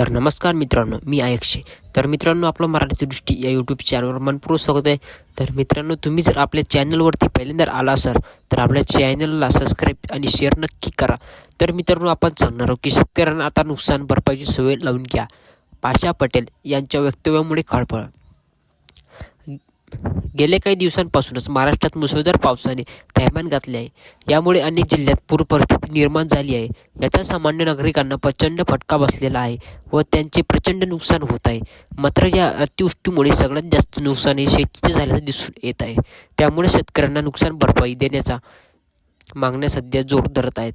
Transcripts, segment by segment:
तर नमस्कार मित्रांनो मी आयक्षे. तर मित्रांनो आपलं मराठी दृष्टी या यूट्यूब चॅनलवर मनपूर्वक स्वागत आहे. तर मित्रांनो तुम्ही जर आपल्या चॅनलवरती पहिल्यांदा आला असाल तर आपल्या चॅनलला सबस्क्राईब आणि शेअर नक्की करा. तर मित्रांनो आपण सांगणार आहोत की शेतकऱ्यांना आता नुकसान भरपाईची सवय लावून घ्या. पाशा पटेल यांच्या वक्तव्यामुळे खळबळ. गेल्या काही दिवसांपासूनच महाराष्ट्रात मुसळधार पावसाने थैमान घातले आहे. यामुळे अनेक जिल्ह्यात पूर परिस्थिती निर्माण झाली आहे. याचा सामान्य नागरिकांना प्रचंड फटका बसलेला आहे व त्यांचे प्रचंड नुकसान होत आहे. मात्र या अतिवृष्टीमुळे सगळ्यात जास्त नुकसान हे शेतीचे झाल्याचं दिसून येत आहे. त्यामुळे शेतकऱ्यांना नुकसान भरपाई देण्याचा मागण्या सध्या जोर धरत आहेत.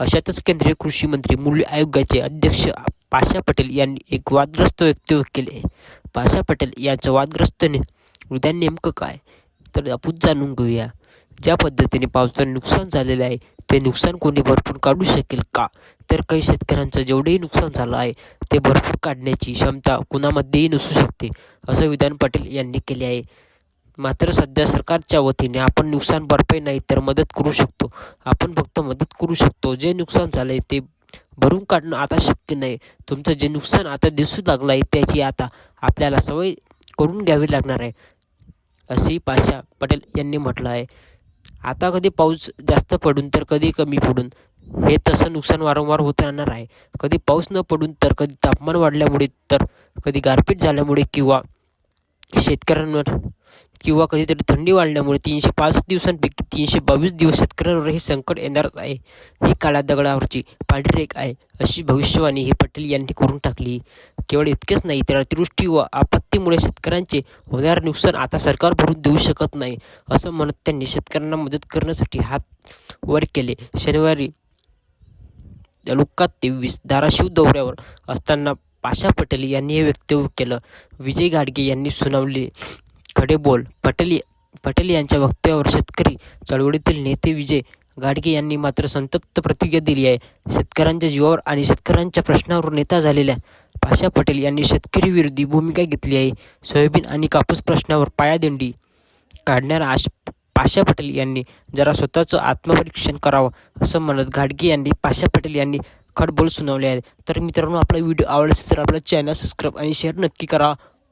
अशातच केंद्रीय कृषी मंत्री मूल्य आयोगाचे अध्यक्ष पाशा पटेल यांनी एक वादग्रस्त वक्तव्य केले आहे. पाशा पटेल यांचं वादग्रस्तने उद्या नेमकं काय? तर आपण जाणून घेऊया. ज्या पद्धतीने पावसाने नुकसान झालेलं आहे ते नुकसान कोणी भरपूर काढू शकेल का? तर काही शेतकऱ्यांचं जेवढेही नुकसान झालं आहे ते भरपूर काढण्याची क्षमता कुणामध्येही नसू शकते असं विधान पटेल यांनी केले आहे. मात्र सध्या सरकारच्या वतीने आपण नुकसान भरपाई नाही तर मदत करू शकतो. आपण फक्त मदत करू शकतो. जे नुकसान झालं आहे ते भरून काढणं आता शक्य नाही. तुमचं जे नुकसान आता दिसू लागलं आहे त्याची आता आपल्याला सवय करून घ्यावी लागणार आहे. अशी पाशा पटेल यांनी म्हटलं आहे. आता कधी पाऊस जास्त पडून तर कधी कमी पडून. हे तसं नुकसान वारंवार होत राहणार आहे. कधी पाऊस न पडून तर कधी तापमान वाढल्यामुळे तर कधी गारपीट झाल्यामुळे किंवा शेतकऱ्यांवर किंवा कधीतरी थंडी वाढल्यामुळे तीनशे पाच दिवसांपैकी तीनशे बावीस दिवस शेतकऱ्यांवर हे संकट येणारच आहे. ही काळ्या दगडावरची पांढरी रेख आहे अशी भविष्यवाणी ही पटेल यांनी करून टाकली. केवळ इतकेच नाही तर अतिवृष्टी व आपत्तीमुळे शेतकऱ्यांचे होणारे नुकसान आता सरकार भरून देऊ शकत नाही असं म्हणत त्यांनी शेतकऱ्यांना मदत करण्यासाठी हात वर केले. शनिवारी तालुका तेवीस धाराशिव दौऱ्यावर असताना पाशा पटेल यांनी हे वक्तव्य केलं. विजय घाडगे यांनी सुनावले खडे बोल. पटेल पटेल यांच्या वक्तव्यावर शेतकरी चळवळीतील नेते विजय गाडगे यांनी मात्र संतप्त प्रतिक्रिया दिली आहे. शेतकऱ्यांच्या जीवावर आणि शेतकऱ्यांच्या प्रश्नावर नेता झालेल्या पाशा पटेल यांनी शेतकरी विरोधी भूमिका घेतली आहे. सोयाबीन आणि कापूस प्रश्नावर पायादिंडी काढणारा आश पाशा पटेल यांनी जरा स्वतःचं आत्मपरीक्षण करावं असं म्हणत घाडगे यांनी पाशा पटेल यांनी खडबोल सुनावले आहे तर मित्रांनो आपला व्हिडिओ आवडला असेल तर आपला चॅनल सबस्क्राईब आणि शेअर नक्की करा.